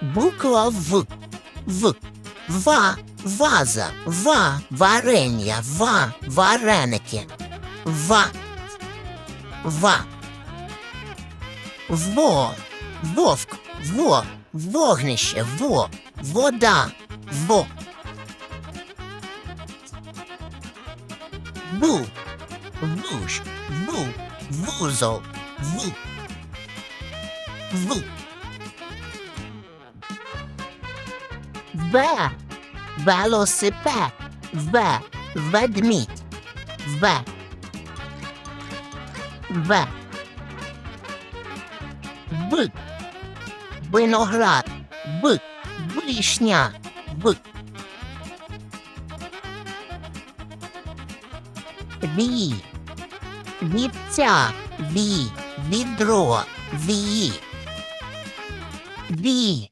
Буква В. В. Ва. Ваза. Ва. Варення. Ва. Вареники. Ва. Ва. Во. Вовк. Во. Вогнище. Во. Вода. Во. Бу. Вуш. Ву. Вузол. Ву. Ву. В. Велосипед. В. Ведмідь. В. В. Бик. Виноград. Бик. Вишня. Бик. Ві. Вівця. Ві. Відро. Ві. Ві.